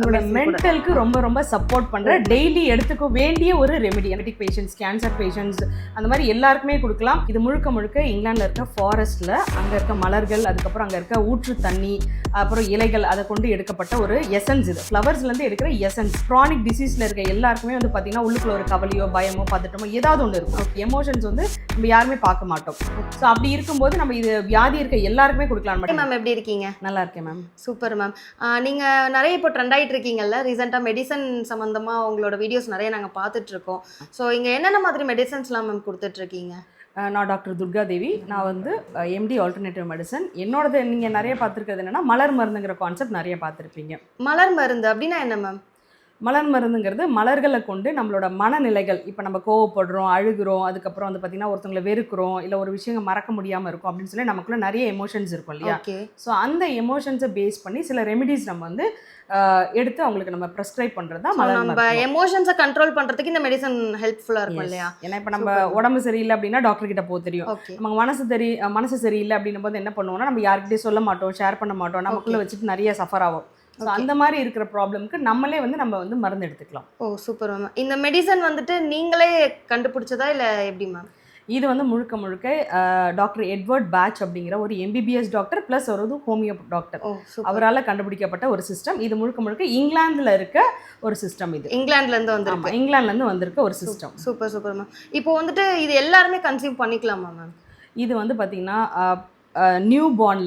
உங்களோட மென்டலுக்கு ரொம்ப ரொம்ப சப்போர்ட் பண்ற டெய்லி எடுத்துக்க வேண்டிய ஒரு ரெமெடி எனட்டிக் பேஷண்ட்ஸ் கேன்சர் பேஷண்ட்ஸ் அந்த மாதிரி எல்லாருக்குமே கொடுக்கலாம். இது முழுக்க முழுக்க இங்கிலாந்துல இருக்க ஃபாரஸ்ட்ல அங்க இருக்க மலர்கள் அதுக்கப்புறம் அங்க இருக்க ஊற்று தண்ணி அப்புறம் இலைகள் அதை கொண்டு எடுக்கப்பட்ட ஒரு எசன்ஸ் இது. ஃப்ளவர்ஸ்ல இருந்து எடுக்கிற எசன்ஸ் க்ரானிக் டிசீஸ்ல இருக்க எல்லாருக்குமே வந்து பாத்தீங்கன்னா உள்ளுக்குள்ள ஒரு கவலையோ பயமோ பதட்டமோ ஏதாவது ஒன்று இருக்கும். எமோஷன்ஸ் வந்து நம்ம யாருமே பார்க்க மாட்டோம். ஸோ அப்படி இருக்கும்போது நம்ம இது வியாதி இருக்க எல்லாருக்குமே கொடுக்கலாம். மேம் எப்படி இருக்கீங்க? நல்லா இருக்கேன் மேம் சூப்பர் மேம் நீங்க நிறைய இப்போ ட்ரெண்ட் இருக்கீங்கல்ல ரீசெண்டாக மெடிசன் சம்பந்தமா உங்களோட வீடியோஸ் நிறைய நாங்க பார்த்துட்டு இருக்கோம் ஸோ இங்க என்னென்ன மாதிரி மெடிசன்ஸ்லாம் மேம் அஹ் நான் டாக்டர் துர்கா தேவி நான் வந்து எம்டி ஆல்டர்னேட்டிவ் மெடிசன் என்னோடது நீங்கள் நிறைய பார்த்துருக்கிறது என்னன்னா மலர் மருந்துங்கிற கான்செப்ட் நிறைய பார்த்துருப்பீங்க. மலர் மருந்து அப்படின்னா என்ன மேம் மலர் மருந்துங்கிறது மலர்களை கொண்டு நம்மளோட மனநிலைகள் இப்போ நம்ம கோவப்படுறோம் அழுகுறோம் அதுக்கப்புறம் வந்து பார்த்திங்கன்னா ஒருத்தவங்களை வெறுக்கிறோம் இல்லை ஒரு விஷயங்கள் மறக்க முடியாமல் இருக்கும் அப்படின்னு சொல்லி நமக்குள்ள நிறைய எமோஷன்ஸ் இருக்கும் இல்லையா? ஸோ அந்த எமோஷன்ஸை பேஸ் பண்ணி சில ரெமிடிஸ் நம்ம வந்து எடுத்து அவங்களுக்கு நம்ம ப்ரெஸ்கிரைப் பண்ணுறது தான் நம்ம. எமோஷன்ஸை கண்ட்ரோல் பண்றதுக்கு இந்த மெடிசன் ஹெல்ப்ஃபுல்லா இருக்கும். இல்லையா? ஏன்னா இப்போ நம்ம. உடம்பு சரியில்லை அப்படின்னா டாக்டர் கிட்ட போக தெரியும். நமக்கு மனசு தெரி மனசு சரியில்லை அப்படின்னும் போது என்ன பண்ணுவோம்னா நம்ம யார்கிட்டயும் சொல்ல மாட்டோம் ஷேர் பண்ண மாட்டோம். நமக்குள்ள வச்சுட்டு நிறைய சஃபர் ஆகும் ஸோ. அந்த மாதிரி இருக்கிற ப்ராப்ளம்க்கு நம்மளே வந்து நம்ம வந்து மருந்து எடுத்துக்கலாம். ஓ சூப்பர் மேம் இந்த மெடிசன் வந்துட்டு நீங்களே கண்டுபிடிச்சதா இல்ல எப்படி மேம் இது வந்து முழுக்க முழுக்க டாக்டர் எட்வர்ட் பேட்ச் அப்படிங்கிற ஒரு எம்பிபிஎஸ் டாக்டர் ப்ளஸ் ஒரு ஹோமியோ டாக்டர் அவரால் கண்டுபிடிக்கப்பட்ட ஒரு சிஸ்டம் இது முழுக்க முழுக்க இங்கிலாந்துல இருக்க ஒரு சிஸ்டம் இது. இங்கிலாந்துல இருந்து ஆமா வந்திருக்கு. இங்கிலாந்துல இருந்து வந்திருக்க ஒரு சிஸ்டம் சூப்பர் சூப்பர் மேம் இப்போ வந்துட்டு இது எல்லாருமே கன்சியூம் பண்ணிக்கலாமா மேம் இது வந்து பார்த்தீங்கன்னா நியூ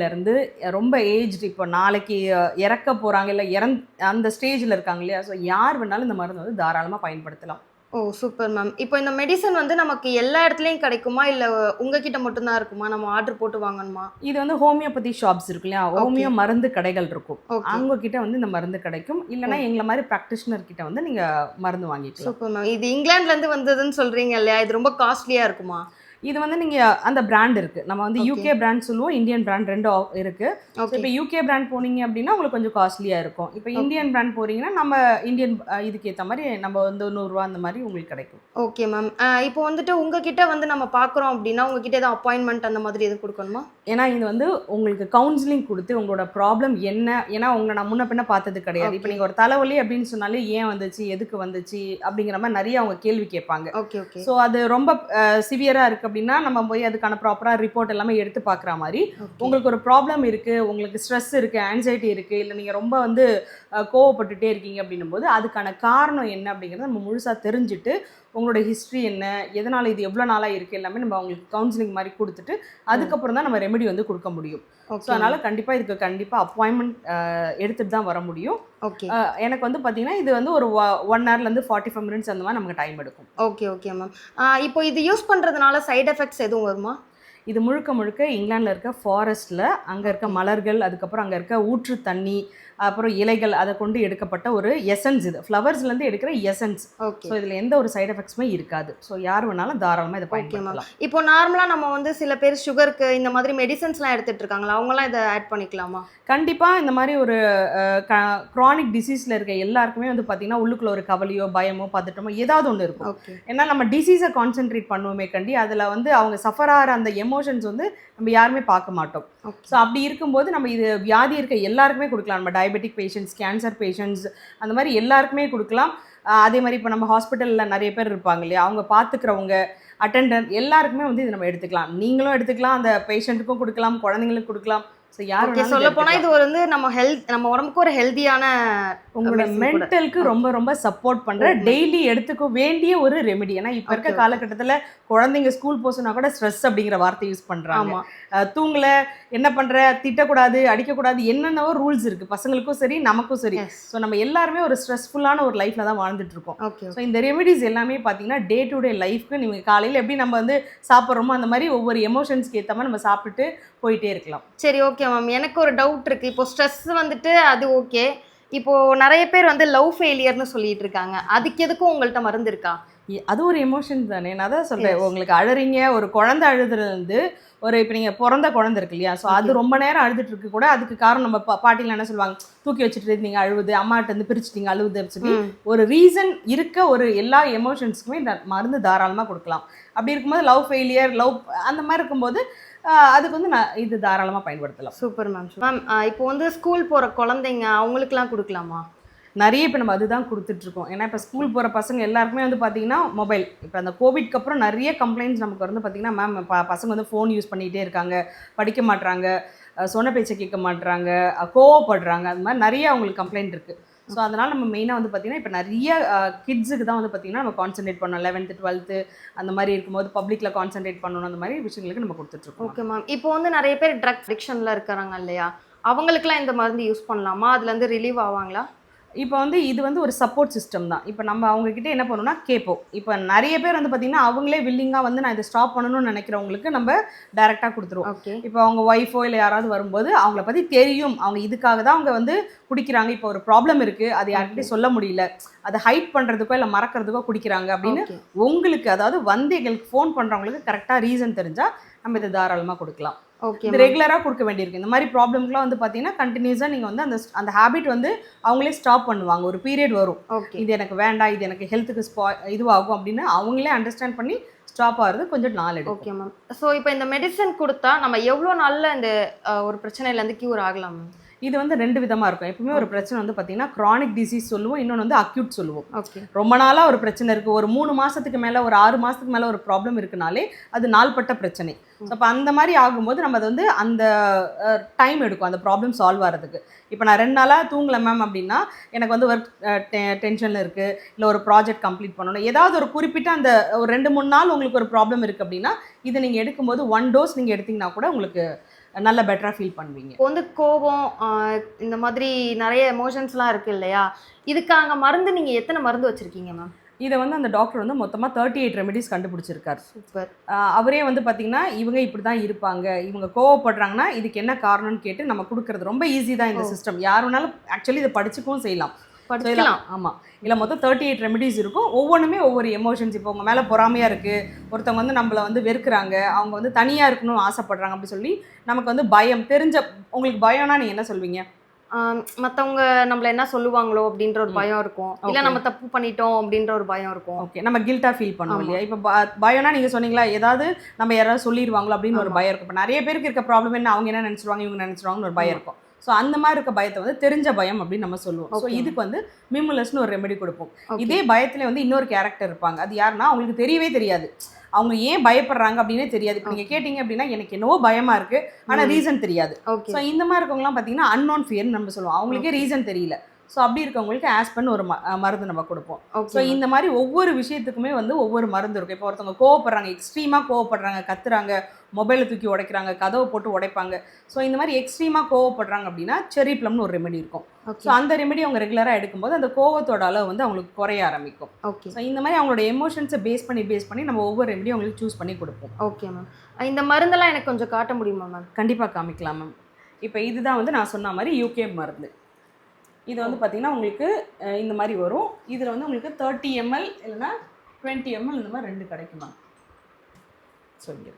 இருந்து ரொம்ப ஏஜ்டு இப்போ நாளைக்கு இறக்க போகிறாங்க இல்லை இறந் அந்த ஸ்டேஜில் இருக்காங்க இல்லையா? ஸோ யார் வேணாலும் இந்த மருந்து வந்து தாராளமாக பயன்படுத்தலாம். ஓ சூப்பர் மேம் இப்போ இந்த மெடிசன் வந்து நமக்கு எல்லா இடத்துலயும் கிடைக்குமா? இல்ல உங்ககிட்ட மட்டும்தான் இருக்குமா? நம்ம ஆர்டர் போட்டு வாங்கணுமா? இது வந்து ஹோமியோபதி ஷாப்ஸ் இருக்கு இல்லையா? ஹோமியோ மருந்து கடைகள் இருக்கும். அவங்க கிட்ட வந்து இந்த மருந்து கிடைக்கும். இல்லைன்னா எங்களை மாதிரி ப்ராக்டிஷனர் கிட்ட வந்து நீங்கள் மருந்து வாங்கிக்கலாம். சூப்பர் மேம் இது இங்கிலாந்துல இருந்து வந்ததுன்னு சொல்றீங்க இல்லையா? இது ரொம்ப காஸ்ட்லியா இருக்குமா? இது வந்து நீங்கள் அந்த பிராண்ட் இருக்கு. நம்ம வந்து. யூகே பிராண்ட் சொல்லுவோம் இந்தியன் பிராண்ட் ரெண்டும் ஆ- இருக்கு. ஸோ ஓகே இப்போ யூகே பிராண்ட் போனீங்க அப்படின்னா உங்களுக்கு கொஞ்சம் காஸ்ட்லியாக இருக்கும். இப்போ இந்தியன் பிராண்ட் போறீங்கன்னா நம்ம இந்தியன் இதுக்கு ஏற்ற மாதிரி நம்ம வந்து நூறுரூவா அந்த மாதிரி உங்களுக்கு கிடைக்கும். ஓகே மேம் இப்போ வந்துட்டு உங்ககிட்ட வந்து நம்ம பார்க்குறோம் அப்படின்னா உங்ககிட்ட எதாவது அப்பாயின்மெண்ட் அந்த மாதிரி எதுவும் கொடுக்கணுமா? ஏன்னா இது வந்து உங்களுக்கு கவுன்சிலிங் கொடுத்து உங்களோட ப்ராப்ளம் என்ன? ஏன்னா உங்களை நான் முன்ன பின்ன பார்த்தது கிடையாது. இப்போ. நீங்கள் ஒரு தலைவலி அப்படின்னு சொன்னாலே ஏன் வந்துச்சு? எதுக்கு வந்துச்சு? அப்படிங்கிற மாதிரி நிறைய அவங்க கேள்வி கேட்பாங்க. ஓகே ஓகே ஸோ அது ரொம்ப சிவியராக இருக்குது அப்படின்னா நம்ம போய் அதுக்கான ப்ராப்பராக ரிப்போர்ட் எல்லாமே எடுத்து பார்க்குற மாதிரி. உங்களுக்கு ஒரு ப்ராப்ளம் இருக்குது உங்களுக்கு ஸ்ட்ரெஸ் இருக்குது ஆன்சைட்டி இருக்குது இல்லை நீங்கள் ரொம்ப வந்து கோவப்பட்டுட்டே இருக்கீங்க அப்படின்னும் போது அதுக்கான காரணம் என்ன அப்படிங்கிறத நம்ம முழுசாக தெரிஞ்சுட்டு உங்களோட ஹிஸ்ட்ரி என்ன? எதனால் இது எவ்வளோ நாளாக இருக்குது எல்லாமே நம்ம அவங்களுக்கு கவுன்சிலிங் மாதிரி கொடுத்துட்டு அதுக்கப்புறம் தான் நம்ம ரெமெடி வந்து கொடுக்க முடியும். ஸோ அதனால் கண்டிப்பாக இதுக்கு கண்டிப்பாக அப்பாயின்மெண்ட் எடுத்துகிட்டு தான் வர முடியும். ஓகே எனக்கு வந்து பார்த்தீங்கன்னா இது வந்து ஒரு ஒன் ஹவர்லேருந்து ஃபார்ட்டி ஃபைவ் மினிட்ஸ் அந்த மாதிரி நமக்கு டைம் எடுக்கும். ஓகே ஓகே மேம் இப்போ இது யூஸ் பண்றதுனால சைடு எஃபெக்ட்ஸ் எதுவும் வருமா? இது முழுக்க முழுக்க இங்கிலாந்துல இருக்க ஃபாரஸ்ட்ல அங்க இருக்க மலர்கள் அதுக்கப்புறம் அங்க இருக்க ஊற்று தண்ணி அப்புறம் இலைகள் அதை கொண்டு எடுக்கப்பட்ட ஒரு எசன்ஸ் இது. ஃப்ளவர்ஸ்ல இருந்து எடுக்கிற எசன்ஸ் ஓகே ஸோ இதுல எந்த ஒரு சைடு எஃபெக்ட்ஸுமே இருக்காது. ஸோ யார் வேணாலும் தாராளமா இதை பயன்படுத்தலாம். இப்போ நார்மலா நம்ம வந்து சில பேர் சுகருக்கு இந்த மாதிரி மெடிசன்ஸ்லாம் எடுத்துட்டு இருக்காங்களா? அவங்கலாம் இதை ஆட் பண்ணிக்கலாமா? கண்டிப்பா இந்த மாதிரி ஒரு க்ரானிக் டிசீஸ்ல இருக்க எல்லாருக்குமே வந்து பாத்தீங்கன்னா உள்ளுக்குள்ள ஒரு கவலையோ பயமோ பதட்டமோ ஏதாவது ஒன்று இருக்கும். ஏன்னா நம்ம டிசீஸை கான்சென்ட்ரேட் பண்ணுவோமே கண்டி அதில் வந்து அவங்க சஃபர் ஆகிற அந்த எமோஷன்ஸ் வந்து நம்ம யாருமே பார்க்க மாட்டோம். ஸோ அப்படி இருக்கும்போது நம்ம இது வியாதி இருக்க எல்லாருக்குமே கொடுக்கலாம். நம்ம டயபெட்டிக் பேஷண்ட்ஸ் கேன்சர் பேஷண்ட்ஸ் அந்த மாதிரி எல்லாருக்குமே கொடுக்கலாம். அதே மாதிரி இப்போ நம்ம ஹாஸ்பிட்டலில் நிறைய பேர் இருப்பாங்க இல்லையா? அவங்க பார்த்துக்கிறவங்க அட்டெண்டன்ட் எல்லாருக்குமே வந்து இது நம்ம எடுத்துக்கலாம். நீங்களும் எடுத்துக்கலாம். அந்த பேஷண்ட்டுக்கும் கொடுக்கலாம் குழந்தைங்களுக்கு கொடுக்கலாம். ஸோ யார் சொல்ல போனா இது ஒரு வந்து நம்ம ஹெல்த் நம்ம உடம்புக்கு ஒரு ஹெல்தியான உங்களோட medicine கூட. மென்டலுக்கு ரொம்ப ரொம்ப சப்போர்ட் பண்ற ஓ, டெய்லி எடுத்துக்க வேண்டிய ஒரு ரெமெடி ஏன்னா இப்ப இருக்க. காலகட்டத்துல குழந்தைங்க ஸ்கூல் போச்சுன்னா கூட ஸ்ட்ரெஸ் அப்படிங்கிற வார்த்தை யூஸ் அஹ் தூங்கல என்ன பண்ற திட்டக்கூடாது அடிக்கக்கூடாது என்னென்னவோ ரூல்ஸ் இருக்கு. பசங்களுக்கும் சரி நமக்கும் சரி. ஸோ நம்ம எல்லாருமே ஒரு ஸ்ட்ரெஸ்ஃபுல்லான ஒரு லைஃப்ல தான் வாழ்ந்துட்டு இருக்கோம். ஓகே ஸோ இந்த ரெமெடிஸ் எல்லாமே பார்த்தீங்கன்னா டே டு டே லைஃப்க்கு நீங்கள் காலையில் எப்படி நம்ம வந்து சாப்பிட்றோமோ அந்த மாதிரி ஒவ்வொரு எமோஷன்ஸ்க்கு ஏற்ற மாதிரி நம்ம சாப்பிட்டுட்டு போயிட்டே இருக்கலாம். சரி ஓகே மேம் எனக்கு ஒரு டவுட் இருக்கு. இப்போ ஸ்ட்ரெஸ் வந்துட்டு அது ஓகே இப்போ நிறைய பேர் வந்து லவ் ஃபெயிலியர்னு சொல்லிட்டு இருக்காங்க. அதுக்கு எதுக்கும் உங்கள்ட்ட மருந்து இருக்கா? அது ஒரு எமோஷன் தானே. நான் தான் சொல்கிறேன். உங்களுக்கு அழுறீங்க. ஒரு குழந்தை அழுதுறது வந்து ஒரு இப்போ நீங்கள் பிறந்த குழந்தை இருக்கு இல்லையா? ஸோ அது. ரொம்ப நேரம் அழுதுட்டு இருக்கு கூட அதுக்கு காரணம் நம்ம பா பாட்டியில் என்ன சொல்லுவாங்க? தூக்கி வச்சுட்டு இருந்தீங்க அழுவுது அம்மாட்ட இருந்து பிரிச்சுட்டீங்க அழுவுது சொல்லி. ஒரு ரீசன் இருக்க ஒரு எல்லா எமோஷன்ஸ்க்குமே இந்த மருந்து தாராளமாக கொடுக்கலாம். அப்படி இருக்கும்போது லவ் ஃபெயிலியர் லவ் அந்த மாதிரி இருக்கும்போது அதுக்கு வந்து நான் இது தாராளமாக பயன்படுத்தலாம். சூப்பர் மேம் மேம் இப்போ வந்து ஸ்கூல் போற குழந்தைங்க அவங்களுக்குலாம் கொடுக்கலாமா? நிறைய இப்போ நம்ம அதுதான் கொடுத்துட்ருக்கோம். ஏன்னா இப்போ ஸ்கூல் போகிற பசங்க எல்லாருக்குமே வந்து பார்த்தீங்கன்னா மொபைல் இப்போ அந்த கோவிட்க்கு அப்புறம் நிறைய கம்ப்ளைண்ட்ஸ் நமக்கு வந்து பார்த்தீங்கன்னா மேம் ப பசங்க வந்து ஃபோன் யூஸ் பண்ணிகிட்டே இருக்காங்க. படிக்க மாட்றாங்க. சொன்ன பேச்சை கேட்க மாட்றாங்க. கோவப்படுறாங்க. அது மாதிரி நிறைய அவங்களுக்கு கம்ப்ளைண்ட் இருக்குது ஸோ அதனால் நம்ம மெயினாக வந்து பார்த்திங்கன்னா இப்போ நிறைய கிட்ஸுக்கு தான் வந்து பார்த்திங்கன்னா நம்ம கான்சென்ட்ரேட் பண்ணணும். லெவன்த்து டுவெல்த்து அந்த மாதிரி இருக்கும்போது பப்ளிக்கில் கான்சென்ட்ரேட் பண்ணணும். அந்த மாதிரி விஷயங்களுக்கு நம்ம கொடுத்துட்ருக்கோம். ஓகே மேம் இப்போ வந்து நிறைய பேர் ட்ரக் அடிக்ஷனில் இருக்கிறாங்க இல்லையா? அவங்களுக்குலாம் இந்த மருந்து யூஸ் பண்ணலாமா? அதுலேருந்து ரிலீவ் ஆவாங்களா? இப்போ வந்து இது வந்து ஒரு சப்போர்ட் சிஸ்டம் தான். இப்போ நம்ம அவங்கக்கிட்ட என்ன பண்ணணும்னா கேட்போம். இப்போ நிறைய பேர் வந்து பார்த்திங்கன்னா அவங்களே வில்லிங்காக வந்து நான் இதை ஸ்டாப் பண்ணணும்னு நினைக்கிறவங்களுக்கு நம்ம டேரெக்டாக கொடுத்துருவோம். இப்போ அவங்க ஒய்ஃபோ இல்லை யாராவது வரும்போது அவங்கள பற்றி தெரியும். அவங்க இதுக்காக தான் அவங்க வந்து குடிக்கிறாங்க. இப்போ ஒரு ப்ராப்ளம் இருக்குது அது யார்கிட்டயும் சொல்ல முடியல. அதை ஹைட் பண்ணுறதுக்கோ இல்லை மறக்கிறதுக்கோ குடிக்கிறாங்க அப்படின்னு உங்களுக்கு அதாவது வந்து எங்களுக்கு ஃபோன் பண்ணுறவங்களுக்கு கரெக்டாக ரீசன் தெரிஞ்சால் நம்ம இதை தாராளமாக கொடுக்கலாம். ஓகே இது ரெகுலராக கொடுக்க வேண்டியிருக்கு. இந்த மாதிரி ப்ராப்ளம்க்குலாம் வந்து பார்த்தீங்கன்னா கண்டினியூஸாக நீங்கள் வந்து அந்த அந்த ஹேபிட் வந்து அவங்களே ஸ்டாப் பண்ணுவாங்க. ஒரு பீரியட் வரும். ஓகே இது எனக்கு வேண்டாம் இது எனக்கு ஹெல்த்துக்கு ஸ்பா இதுவாகும் அப்படின்னு அவங்களே அண்டர்ஸ்டாண்ட் பண்ணி ஸ்டாப் ஆகிறது கொஞ்சம் நாள் எடுக்கும். ஓகே மேம் ஸோ இப்போ இந்த மெடிசன் கொடுத்தா நம்ம எவ்வளோ நாளில் இந்த ஒரு பிரச்சனையிலேருந்து க்யூர் ஆகலாம் மேம் இது வந்து ரெண்டு விதமாக இருக்கும். எப்பவுமே ஒரு பிரச்சனை வந்து பார்த்தீங்கன்னா க்ரானிக் டிசீஸ் சொல்லுவோம் இன்னொன்று வந்து அக்யூட் சொல்லுவோம். ஓகே. ரொம்ப நாளாக ஒரு பிரச்சனை இருக்குது ஒரு மூணு மாதத்துக்கு மேலே ஒரு ஆறு மாதத்துக்கு மேலே ஒரு ப்ராப்ளம் இருக்குனாலே அது நாள்பட்ட பிரச்சனை. ஸோ அப்போ அந்த மாதிரி ஆகும்போது நம்ம அது வந்து அந்த டைம் எடுக்கும் அந்த ப்ராப்ளம் சால்வ் ஆகிறதுக்கு இப்போ நான் ரெண்டு நாளாக தூங்கல மேம் அப்படின்னா எனக்கு வந்து ஒர்க் டென்ஷனில் இருக்குது இல்லை ஒரு ப்ராஜெக்ட் கம்ப்ளீட் பண்ணணும். ஏதாவது ஒரு குறிப்பிட்ட அந்த ஒரு ரெண்டு மூணு நாள் உங்களுக்கு ஒரு ப்ராப்ளம் இருக்குது அப்படின்னா இதை நீங்கள் எடுக்கும்போது ஒன் டோஸ் நீங்கள் எடுத்தீங்கன்னா கூட உங்களுக்கு நல்ல பெட்டராக ஃபீல் பண்ணுவீங்க. இப்போ வந்து கோபம் இந்த மாதிரி நிறைய எமோஷன்ஸ்லாம் இருக்கு இல்லையா? இதுக்காக மருந்து நீங்கள் எத்தனை மருந்து வச்சுருக்கீங்க மேம் இதை வந்து அந்த டாக்டர் வந்து மொத்தமாக தேர்ட்டி எயிட் ரெமெடிஸ் கண்டுபிடிச்சிருக்காரு சூப்பர் அவரே வந்து பார்த்தீங்கன்னா இவங்க இப்படி தான் இருப்பாங்க. இவங்க கோவப்படுறாங்கன்னா இதுக்கு என்ன காரணம்னு கேட்டு நம்ம கொடுக்கறது ரொம்ப ஈஸி தான் இந்த. சிஸ்டம் யார் வேணாலும் ஆக்சுவலி இதை படிச்சுக்கவும் செய்யலாம். படிக்கலாம் ஆமாம் இல்லை மொத்தம் தேர்ட்டி எயிட் ரெமெடிஸ் இருக்கும். ஒவ்வொன்றுமே ஒவ்வொரு எமோஷன்ஸ் இப்போ உங்கள் மேலே பொறாமையாக இருக்குது ஒருத்தவங்க வந்து நம்மளை வந்து வெறுக்கிறாங்க. அவங்க வந்து தனியாக இருக்கணும்னு ஆசைப்படுறாங்க அப்படி சொல்லி நமக்கு வந்து பயம் தெரிஞ்ச உங்களுக்கு பயம்னா நீங்கள் என்ன சொல்வீங்க? மற்றவங்க நம்மள என்ன சொல்லுவாங்களோ அப்படின்ற ஒரு. பயம் இருக்கும். இல்லை. நம்ம தப்பு பண்ணிட்டோம் அப்படின்ற ஒரு பயம் இருக்கும். ஓகே. நம்ம கில்ட்டாக ஃபீல் பண்ணுவோம். இல்லையா? இப்போ பயம்னா நீங்கள் சொன்னீங்களா? ஏதாவது நம்ம யாராவது சொல்லிடுவாங்களோ அப்படின்னு ஒரு. பயம் இருக்கும். இப்போ நிறைய பேருக்கு இருக்க ப்ராப்ளம் என்ன? அவங்க என்ன நினச்சிருவாங்க? இவங்க நினச்சிருவாங்கன்னு ஒரு பயம். இருக்கும். ஸோ அந்த மாதிரி இருக்க பயத்தை வந்து தெரிஞ்ச பயம் அப்படின்னு நம்ம சொல்லுவோம். ஸோ. இதுக்கு வந்து மிமுலஸ்னு ஒரு ரெமெடி கொடுப்போம். இதே பயத்துல வந்து இன்னொரு கேரக்டர் இருப்பாங்க. அது யாருன்னா அவங்களுக்கு தெரியவே தெரியாது. அவங்க ஏன் பயப்படுறாங்க அப்படின்னே தெரியாது. இப்போ நீங்கள் கேட்டிங்க அப்படின்னா எனக்கு என்னவோ பயமா இருக்கு. ஆனால். ரீசன் தெரியாது. ஓகே ஸோ இந்த மாதிரி இருக்கவங்கலாம் பார்த்தீங்கன்னா அன்னோன் ஃபியர்னு நம்ம சொல்லுவோம். அவங்களுக்கே ரீசன் தெரியல. ஸோ அப்படி இருக்கவங்களுக்கு ஆஸ்பன் ஒரு மருந்து நம்ம கொடுப்போம். ஸோ இந்த மாதிரி ஒவ்வொரு விஷயத்துக்குமே வந்து ஒவ்வொரு மருந்து இருக்கும். இப்போ ஒருத்தவங்க கோவப்படுறாங்க எக்ஸ்ட்ரீமாக கோவப்படுறாங்க கத்துறாங்க மொபைலை தூக்கி உடைக்கிறாங்க கதவை போட்டு உடைப்பாங்க. ஸோ இந்த மாதிரி எக்ஸ்ட்ரீமாக கோவப்படுறாங்க அப்படின்னா செரி ப்ளம்னு ஒரு ரெமெடி இருக்கும். ஸோ அந்த ரெமெடி அவங்க ரெகுலராக எடுக்கும்போது அந்த கோவத்தோட அளவு வந்து அவங்களுக்கு குறைய ஆரம்பிக்கும். ஓகே ஸோ இந்த மாதிரி அவங்களோட எமோஷன்ஸை பேஸ் பண்ணி பேஸ் பண்ணி நம்ம ஒவ்வொரு ரெமெடியும் அவங்களுக்கு சூஸ் பண்ணி கொடுப்போம். ஓகே மேம் இந்த மருந்தெல்லாம் எனக்கு கொஞ்சம் காட்ட முடியுமா மேம் கண்டிப்பாக காமிக்கலாம் மேம் இப்போ இதுதான் வந்து நான் சொன்ன மாதிரி யூகே மருந்து. இது வந்து பார்த்தீங்கன்னா உங்களுக்கு இந்த மாதிரி வரும். இதில் வந்து உங்களுக்கு தேர்ட்டி எம்எல் இல்லைன்னா டுவெண்ட்டி எம்எல் இந்த மாதிரி ரெண்டு கிடைக்கும் மேம் சொல்லி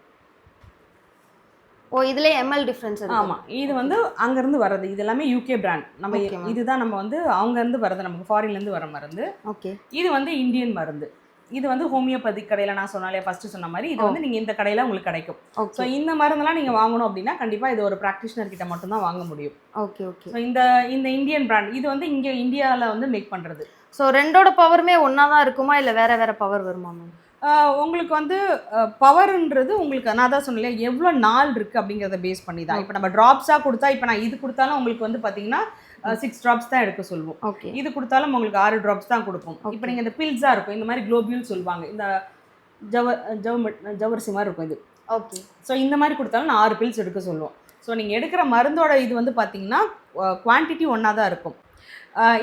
ஓ இதுலயே எம்எல் டிஃப்ரென்ஸ் ஆமாம் இது வந்து அங்கேருந்து வர்றது. இது எல்லாமே யூகே பிராண்ட் நம்ம. இதுதான் நம்ம வந்து அங்கேருந்து வர்றது. நமக்கு ஃபாரின்லேருந்து வர மருந்து. ஓகே இது வந்து இந்தியன் மருந்து. இது வந்து ஹோமியோபதி கடையில் நான் சொன்னாலே ஃபர்ஸ்ட் சொன்ன மாதிரி இது வந்து நீங்கள் இந்த கடையில் உங்களுக்கு கிடைக்கும். ஸோ இந்த மருந்தெல்லாம் நீங்கள் வாங்கணும் அப்படின்னா கண்டிப்பாக இது ஒரு ப்ராக்டிஷனர் கிட்ட மட்டும்தான் வாங்க முடியும். Okay okay. ஸோ இந்த இந்த இந்தியன் பிராண்ட் இது வந்து இங்கே இந்தியாவில் வந்து மேக் பண்ணுறது ஸோ ரெண்டோட பவருமே ஒன்றா தான் இருக்குமா? இல்லை வேற வேற பவர் வருமா மேம் உங்களுக்கு வந்து பவர்ன்றது உங்களுக்கு நான் தான் சொன்னேன் எவ்வளோ நாள் இருக்குது அப்படிங்கிறத பேஸ் பண்ணி தான் இப்போ நம்ம ட்ராப்ஸாக கொடுத்தா இப்போ நான் இது கொடுத்தாலும் உங்களுக்கு வந்து பார்த்தீங்கன்னா சிக்ஸ் ட்ராப்ஸ் தான் எடுக்க சொல்லுவோம் ஓகே இது கொடுத்தாலும் உங்களுக்கு ஆறு ட்ராப்ஸ் தான் கொடுப்போம். இப்போ நீங்கள் இந்த பில்ஸாக இருக்கும். இந்த மாதிரி குளோபியூல் சொல்லுவாங்க. இந்த ஜவ ஜவ ஜவரிசி மாதிரி இருக்கும் இது. ஓகே ஸோ இந்த மாதிரி கொடுத்தாலும் நான் ஆறு பில்ஸ் எடுக்க சொல்லுவோம் ஸோ நீங்கள் எடுக்கிற மருந்தோட இது வந்து பார்த்தீங்கன்னா குவான்டிட்டி ஒன்றா தான் இருக்கும்.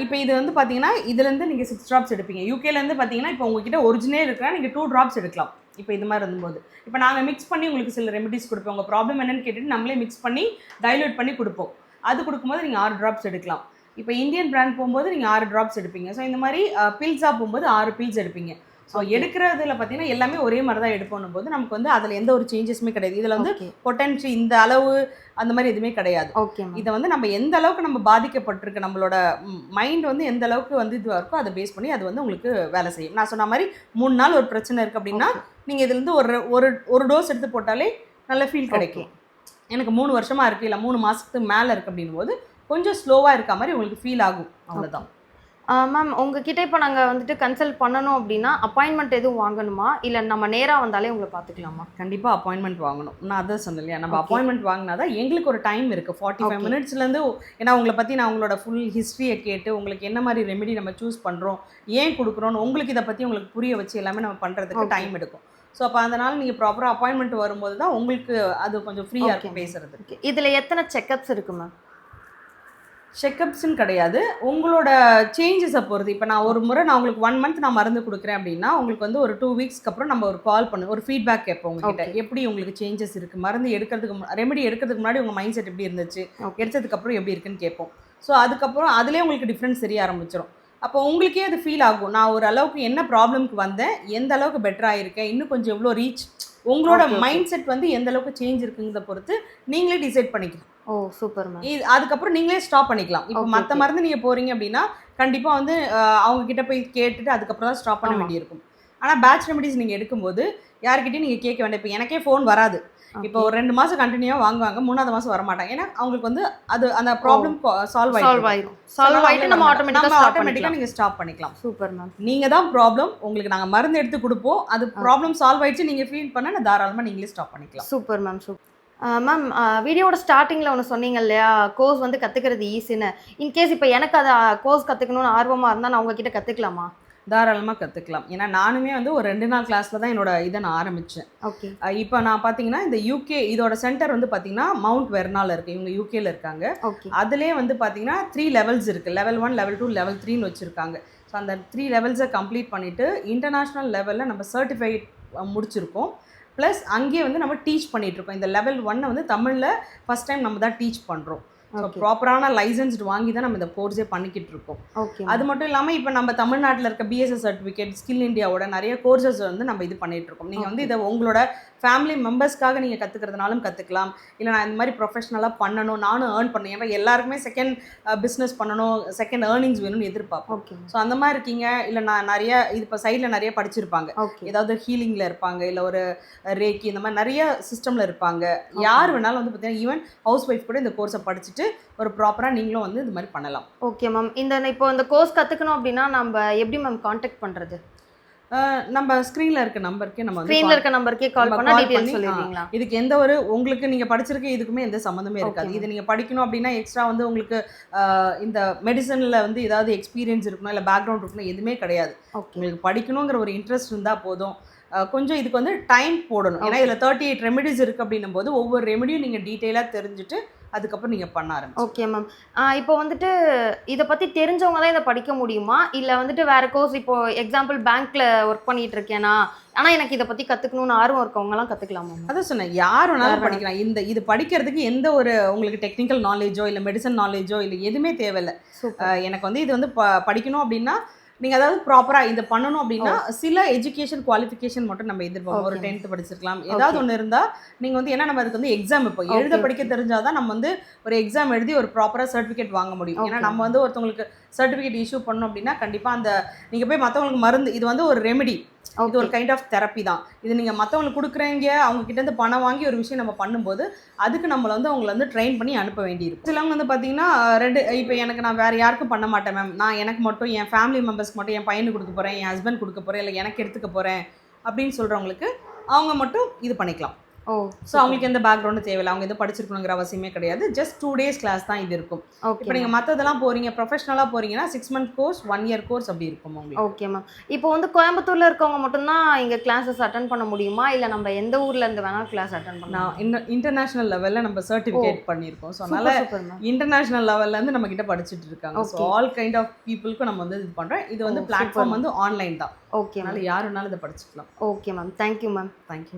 இப்போ இது வந்து பார்த்தீங்கன்னா இதுலேருந்து நீங்கள் சிக்ஸ் ட்ராப்ஸ் எடுப்பீங்க. யூகேலேருந்து பார்த்தீங்கன்னா இப்போ உங்ககிட்ட ஒரிஜினல் இருக்கிறா நீங்கள் டூ ட்ராப்ஸ் எடுக்கலாம். இப்போ இது மாதிரி இருந்தும்போது இப்போ நாங்கள் மிக்ஸ் பண்ணி உங்களுக்கு சில ரெமெடிஸ் கொடுப்போம். உங்கள் ப்ராப்ளம் என்னன்னு கேட்டுட்டு நம்மளே மிக்ஸ் பண்ணி டைலூட் பண்ணி கொடுப்போம். அது கொடுக்கும்போது நீங்கள் ஆறு ட்ராப்ஸ் எடுக்கலாம். இப்போ இந்தியன் பிராண்ட் போகும்போது நீங்கள் ஆறு ட்ராப்ஸ் எடுப்பீங்க. ஸோ இந்த மாதிரி பில்ஸாக போகும்போது ஆறு பில்ஸ் எடுப்பீங்க. ஸோ. எடுக்கிறதுல பார்த்தீங்கன்னா எல்லாமே ஒரே மாதிரி தான் எடுப்போம் போது நமக்கு வந்து அதில் எந்த ஒரு சேஞ்சஸுமே கிடையாது. இதில் வந்து ஓகே பொட்டன்ஷி இந்த அளவு அந்த மாதிரி எதுவுமே கிடையாது. ஓகே இதை வந்து நம்ம எந்த அளவுக்கு நம்ம பாதிக்கப்பட்டிருக்கு நம்மளோட மைண்ட் வந்து எந்த அளவுக்கு வந்து இதுவாக இருக்கோ அதை பேஸ் பண்ணி அது வந்து உங்களுக்கு வேலை செய்யும். நான் சொன்ன மாதிரி மூணு நாள் ஒரு பிரச்சனை இருக்குது அப்படின்னா நீங்கள் இதுலேருந்து ஒரு ஒரு ஒரு டோஸ் எடுத்து போட்டாலே நல்ல ஃபீல் கிடைக்கும். எனக்கு மூணு வருஷமாக இருக்குது இல்லை மூணு மாதத்துக்கு மேலே இருக்குது அப்படின்னும் போது கொஞ்சம் ஸ்லோவாக இருக்க மாதிரி உங்களுக்கு ஃபீல் ஆகும். அவ்வளோதான் மேம் உங்ககிட்ட இப்போ நாங்கள் வந்துட்டு கன்சல்ட் பண்ணணும் அப்படின்னா அப்பாயின்மெண்ட் எதுவும் வாங்கணுமா? இல்லை நம்ம நேராக வந்தாலே உங்களை பார்த்துக்கலாமா கண்டிப்பாக அப்பாயின்மெண்ட் வாங்கணும். நான் அதான் சொன்னேன் இல்லையா? நம்ம. அப்பாயின்மெண்ட் வாங்கினா தான் எங்களுக்கு ஒரு டைம் இருக்குது ஃபார்ட்டி ஃபைவ். மினிட்ஸ்லேருந்து ஏன்னா உங்களை பற்றி நான் உங்களோட ஃபுல் ஹிஸ்ட்ரியை கேட்டு உங்களுக்கு என்ன மாதிரி ரெமெடி நம்ம சூஸ் பண்ணுறோம் ஏன் கொடுக்குறோன்னு உங்களுக்கு இதை பற்றி உங்களுக்கு புரிய வச்சு எல்லாமே நம்ம பண்ணுறதுக்கு. டைம் எடுக்கும். ஸோ அப்போ அதனால் நீங்கள் ப்ராப்பராக அப்பாயின்மெண்ட் வரும்போது தான் உங்களுக்கு அது கொஞ்சம் ஃப்ரீயாக. இருக்கும் பேசுறது ஓகே இதில் எத்தனை செக்கப்ஸ் இருக்கு மேம் செக்கப்ஸ்னு கிடையாது. உங்களோட சேஞ்சஸை பொறுத்து. இப்போ நான் ஒரு முறை நான் உங்களுக்கு ஒன் மந்த் நான் மருந்து கொடுக்குறேன் அப்படின்னா உங்களுக்கு வந்து ஒரு டூ வீக்ஸ்க்கு அப்புறம் நம்ம ஒரு கால் பண்ணு ஒரு ஃபீட்பேக் கேட்போம் உங்ககிட்ட. எப்படி உங்களுக்கு சேஞ்சஸ் இருக்குது மருந்து எடுக்கிறதுக்கு ரெமெடி எடுக்கிறதுக்கு முன்னாடி உங்கள் மைண்ட் செட் எப்படி இருந்துச்சு? Okay. எடுத்ததுக்கு அப்புறம் எப்படி இருக்குன்னு கேட்போம். ஸோ அதுக்கப்புறம் அதுலேயே உங்களுக்கு டிஃப்ரென்ஸ் தெரிய ஆரம்பிச்சிடும் அப்போ உங்களுக்கே அது ஃபீல் ஆகும். நான் ஒரு அளவுக்கு என்ன ப்ராப்ளம்க்கு வந்தேன்? எந்த அளவுக்கு பெட்டராக இருக்கேன் இன்னும் கொஞ்சம் எவ்வளோ ரீச் உங்களோட. மைண்ட் செட் வந்து எந்த அளவுக்கு சேஞ்ச் இருக்குங்கிறத பொறுத்து நீங்களே டிசைட் பண்ணிக்கலாம். ஓ சூப்பர் மேம் இது அதுக்கப்புறம் நீங்களே ஸ்டாப் பண்ணிக்கலாம். இப்போ மற்ற. மருந்து நீங்கள் போறீங்க அப்படின்னா கண்டிப்பாக வந்து அவங்க கிட்ட போய் கேட்டுட்டு அதுக்கப்புறம் தான் ஸ்டாப் பண்ண. வேண்டியிருக்கும். ஆனால் பேட்ச் ரெமெடிஸ் நீங்கள் எடுக்கும்போது யார்கிட்டயும் நீங்கள் கேட்க வேண்டாம். இப்போ எனக்கே ஃபோன் வராது. இப்போ ஒரு ரெண்டு மாதம் கண்டினியூவாக வாங்குவாங்க மூணாவது மாதம் வர மாட்டாங்க. ஏன்னா அவங்களுக்கு வந்து அது அந்த ப்ராப்ளம் சால்வ் சால்வ் ஆயிடும். சால்வ் ஆயிட்டு நம்ம ஆட்டோமேட்டிக்காக ஆட்டோமேட்டிக்காக நீங்கள் ஸ்டாப் பண்ணிக்கலாம். சூப்பர் மேம் நீங்கள் தான் ப்ராப்ளம் உங்களுக்கு நாங்கள் மருந்து எடுத்து கொடுப்போம். அது ப்ராப்ளம் சால்வ் ஆயிடுச்சு நீங்கள் ஃபீல் பண்ண நான் தாராளமாக நீங்களே ஸ்டாப் பண்ணிக்கலாம். சூப்பர் மேம் சூப்பர் மேம் வீடியோட ஸ்டார்டிங்கில் ஒன்று சொன்னீங்க இல்லையா? கோர்ஸ் வந்து கற்றுக்கிறது ஈஸின்னு இன்கேஸ் இப்போ எனக்கு அதை கோர்ஸ் கற்றுக்கணும்னு ஆர்வமாக இருந்தால் நான் உங்ககிட்ட கற்றுக்கலாமா தாராளமாக கற்றுக்கலாம் ஏன்னா நானுமே வந்து ஒரு ரெண்டு நாள் கிளாஸில் தான் என்னோட இதை நான் ஆரம்பித்தேன் ஓகே இப்போ நான் பார்த்தீங்கன்னா இந்த யூகே இதோட சென்டர் வந்து பார்த்தீங்கன்னா மவுண்ட் வெர்னால இருக்குது இவங்க யூகேல இருக்காங்க. ஓகே அதுலேயே வந்து பார்த்தீங்கன்னா த்ரீ லெவல்ஸ் இருக்குது level one level two level த்ரீன்னு வச்சுருக்காங்க. ஸோ அந்த த்ரீ லெவல்ஸை கம்ப்ளீட் பண்ணிவிட்டு இன்டர்நேஷ்னல் லெவலில் நம்ம சர்டிஃபைட் முடிச்சிருக்கோம். ப்ளஸ் அங்கேயே வந்து நம்ம டீச் பண்ணிகிட்ருக்கோம் இந்த லெவல் ஒன்னை வந்து தமிழில் ஃபஸ்ட் டைம் நம்ம தான் டீச் பண்ணுறோம் ப்ராப்பரான லைசன்ஸ்டு வாங்கி தான் நம்ம இந்த கோர்ஸே பண்ணிக்கிட்டு இருக்கோம் ஓகே அது மட்டும் இல்லாமல் இப்போ நம்ம தமிழ்நாட்டில் இருக்க பிஎஸ்எஸ் சர்டிஃபிகேட் ஸ்கில் இந்தியாவோட நிறைய கோர்சஸ் வந்து நம்ம இது பண்ணிட்டு இருக்கோம் நீங்கள் வந்து இதை உங்களோட ஃபேமிலி மெம்பர்ஸ்க்காக நீங்கள் கற்றுக்கிறதுனாலும் கற்றுக்கலாம் இல்லை நான் இந்த மாதிரி ப்ரொஃபஷனலாக பண்ணணும் நானும் ஏர்ன் பண்ணேன் ஏன்னா எல்லாருக்குமே செகண்ட் பிஸ்னஸ் பண்ணணும் செகண்ட் ஏர்னிங்ஸ் வேணும்னு எதிர்பார்ப்போம். ஓகே ஸோ அந்த மாதிரி இருக்கீங்க. இல்லை நான் நிறைய இது இப்போ சைடில் நிறைய படிச்சிருப்பாங்க. ஓகே ஏதாவது ஹீலிங்கில் இருப்பாங்க. இல்லை ஒரு ரேக்கி இந்த மாதிரி நிறைய சிஸ்டமில் இருப்பாங்க. யார் வேணாலும் வந்து பார்த்தீங்கன்னா ஈவன் ஹவுஸ் ஒய்ஃப் கூட இந்த கோர்ஸை படிச்சுட்டு ஒரு ப்ராப்பராக நீங்களும் வந்து இது மாதிரி பண்ணலாம். ஓகே மேம் இந்த இப்போ இந்த கோர்ஸ் கற்றுக்கணும் அப்படின்னா நம்ம எப்படி மேம் காண்டாக்ட் பண்ணுறது நம்ம ஸ்க்ரீனில் இருக்க நம்பருக்கே நம்ம ஸ்க்ரீனில் இருக்க நம்பருக்கே கால் பண்ணால் பண்ணி, சொல்லிடுவீங்களா இதுக்கு எந்த ஒரு உங்களுக்கு நீங்க படிச்சிருக்க இதுக்குமே எந்த சம்மந்தமே இருக்காது. இது நீங்க படிக்கணும் அப்படின்னா எக்ஸ்ட்ரா வந்து உங்களுக்கு இந்த மெடிசன்ல வந்து ஏதாவது எக்ஸ்பீரியன்ஸ் இருக்கணும் இல்லை பேக்ரவுண்ட் இருக்கணும் எதுவுமே கிடையாது. உங்களுக்கு படிக்கணுங்கிற ஒரு இன்ட்ரெஸ்ட் இருந்தா போதும். கொஞ்சம் இதுக்கு வந்து டைம் போடணும். ஏன்னா. இதில் தேர்ட்டி எயிட் ரெமெடிஸ் இருக்கு அப்படின்னும் போது ஒவ்வொரு ரெமெடியும் நீங்க டீட்டெயிலாக தெரிஞ்சுட்டு அதுக்கப்புறம் நீங்க பண்ண ஆரம்பிச்சு ஓகே மேம் இப்போ வந்துட்டு இதை பற்றி தெரிஞ்சவங்க தான் இதை படிக்க முடியுமா? இல்லை வந்துட்டு வேற கோர்ஸ் இப்போ எக்ஸாம்பிள் பேங்க்ல ஒர்க் பண்ணிட்டு இருக்கேனா? ஆனால் எனக்கு இதை பற்றி கற்றுக்கணும்னு ஆர்வம் இருக்கவங்கலாம் கற்றுக்கலாமா மேம் அதான் சொன்னேன். யார் வேணாலும் படிக்கலாம். இந்த இது படிக்கிறதுக்கு எந்த ஒரு உங்களுக்கு டெக்னிக்கல் நாலேஜோ இல்லை மெடிசன் நாலேஜோ இல்லை எதுவுமே தேவையில்லை. எனக்கு வந்து இது வந்து ப படிக்கணும் அப்படின்னா நீங்கள் அதாவது ப்ராப்பராக இதை பண்ணணும் அப்படின்னா சில எஜுகேஷன் குவாலிஃபிகேஷன் மட்டும் நம்ம எதிர்பார்ப்போம் ஒரு Okay. டென்த் படிச்சிருக்கலாம் ஏதாவது ஒன்று இருந்தால் நீங்கள் வந்து ஏன்னா நம்ம அதுக்கு வந்து எக்ஸாம் இப்போ எழுத. படிக்க தெரிஞ்சாதான் நம்ம வந்து ஒரு எக்ஸாம் எழுதி ஒரு ப்ராப்பராக சர்டிஃபிகேட் வாங்க முடியும் ஏன்னா. நம்ம வந்து ஒருத்தவங்களுக்கு சர்டிஃபிகேட் இஷ்யூ பண்ணோம் அப்படின்னா கண்டிப்பாக அந்த நீங்கள் போய் மற்றவங்களுக்கு மருந்து இது வந்து ஒரு ரெமெடி இது ஒரு கைண்ட் ஆஃப் தெரப்பி தான். இது நீங்கள் மற்றவங்களுக்கு கொடுக்குறீங்க அவங்க பணம் வாங்கி ஒரு விஷயம் நம்ம பண்ணும்போது அதுக்கு நம்மளை வந்து அவங்கள வந்து ட்ரெயின் பண்ணி அனுப்ப வேண்டியிருக்கும். சிலவங்க வந்து பார்த்தீங்கன்னா ரெண்டு இப்போ எனக்கு நான் வேறு யாருக்கும் பண்ண மாட்டேன் மேம் நான் எனக்கு மட்டும் என் ஃபேமிலி மெம்பர்ஸ்க்கு மட்டும் என் பையனுக்கு கொடுக்க போகிறேன் என் ஹஸ்பண்ட் கொடுக்க போகிறேன் இல்லை எனக்கு எடுத்துக்க போகிறேன் அப்படின்னு சொல்கிறவங்களுக்கு அவங்க மட்டும் இது பண்ணிக்கலாம். ஓ ஸோ அவங்களுக்கு எந்த பேக்ரவுண்டும் தேவையில்லை. அவங்க எதுவும் படிச்சிருக்கணுங்கிற அவசியமே கிடையாது. ஜஸ்ட் டூ டேஸ் கிளாஸ் தான் இது இருக்கும். இப்போ நீங்கள் மற்றதெல்லாம் போகிறீங்க ப்ரொஃபஷனலாக போகிறீங்கன்னா six month course one year course அப்படி இருக்கும் உங்களுக்கு. ஓகே மேம் இப்போ வந்து கோயம்புத்தூர்ல இருக்கவங்க மட்டும்தான் இங்க கிளாஸஸ் அட்டன் பண்ண முடியுமா? இல்ல நம்ம எந்த ஊர்ல இருந்து வேணா கிளாஸ் அட்டன் பண்ணலாம் நான் இன்ன இன்டர்நேஷனல் லெவலில் நம்ம சர்டிஃபிகேட் பண்ணியிருக்கோம். ஸோ அதனால இன்டர்நேஷனல் லெவல்ல இருந்து நம்ம கிட்ட படிச்சுட்டு இருக்காங்க. ஸோ. ஆல் கைண்ட் ஆஃப் பீப்புளுக்கும் நம்ம வந்து இது பண்றோம். இது வந்து பிளாட்ஃபார்ம். வந்து ஆன்லைன் தான். ஓகே அதனால மேம் யார் வேணாலும் இதை படிச்சுக்கலாம். Okay ma'am thank you ma'am thank you